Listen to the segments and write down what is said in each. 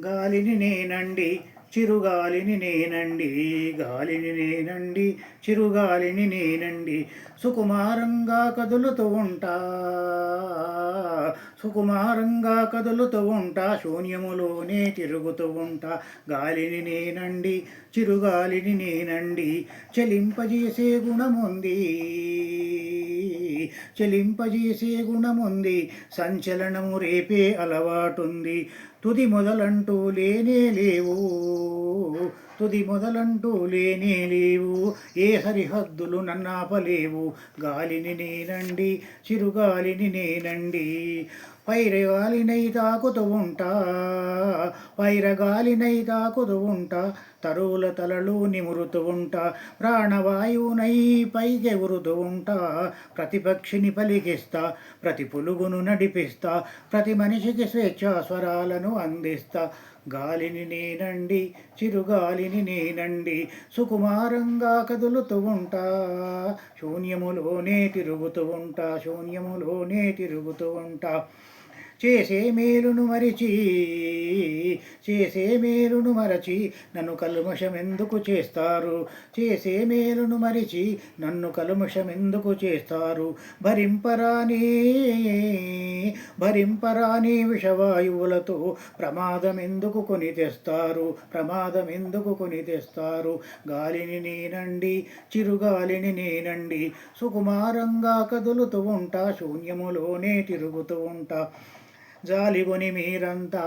గాలిని నేనండి చిరుగాలిని నేనండి గాలిని నేనండి చిరుగాలిని నేనండి. సుకుమారంగా కదులుతూ ఉంటా సుకుమారంగా కదులుతూ ఉంటా శూన్యములోనే తిరుగుతూ ఉంటా. గాలిని నేనండి చిరుగాలిని నేనండి చలింపజేసే గుణముంది. చెలింపజేసే గుణముంది సంచలనము రేపే అలవాటుంది. తుది మొదలంటూ లేనే లేవు. తుది మొదలంటూ లేనే లేవు. ఏ హరిహద్దులు నన్నాపలేవు. గాలిని నేనండి చిరుగాలిని నేనండి. పైరగాలినై తాకుతూ ఉంటా పైరగాలినై తాకుతూ ఉంటా. తరువుల తలలు నిమురుతూ ఉంటా. ప్రాణవాయువునై పైకెగురుతూ ఉంటా. ప్రతి పక్షిని పలికిస్తా ప్రతి పులుగును నడిపిస్తా ప్రతి మనిషికి స్వేచ్ఛా స్వరాలను అందిస్తా. గాలిని నేనండి చిరుగాలిని నేనండి. సుకుమారంగా కదులుతూ ఉంటా. శూన్యములోనే తిరుగుతూ ఉంటా. శూన్యములోనే తిరుగుతూ ఉంటా. చేసే మేలును మరిచి చేసే మేలును మరచి నన్ను కల్మషం ఎందుకు చేస్తారు? చేసే మేలును మరిచి నన్ను కల్మషం ఎందుకు చేస్తారు? భరింపరాని భరింపరాని విషవాయువులతో ప్రమాదం ఎందుకు కొని తెస్తారు? ప్రమాదం ఎందుకు కొని తెస్తారు? గాలిని నేనండి చిరుగాలిని నేనండి సుకుమారంగా కదులుతూ ఉంటా శూన్యములోనే తిరుగుతూ ఉంటా. జాలిగొని మీరంతా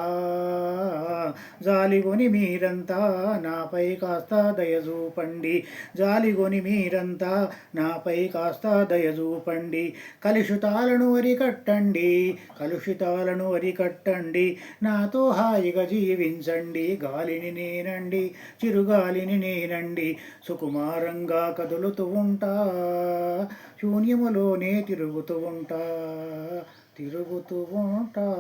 జాలిగొని మీరంతా నాపై కాస్త దయజూపండి జాలిగొని మీరంతా నాపై కాస్త దయజూపండి కలుషితాలను అరికట్టండి. కలుషితాలను అరికట్టండి. నాతో హాయిగా జీవించండి. గాలిని నేనండి. చిరుగాలిని నేనండి. సుకుమారంగా కదులుతూ ఉంటా. శూన్యములోనే తిరుగుతూ ఉంటా. తిరుగుతూ ఉంటా.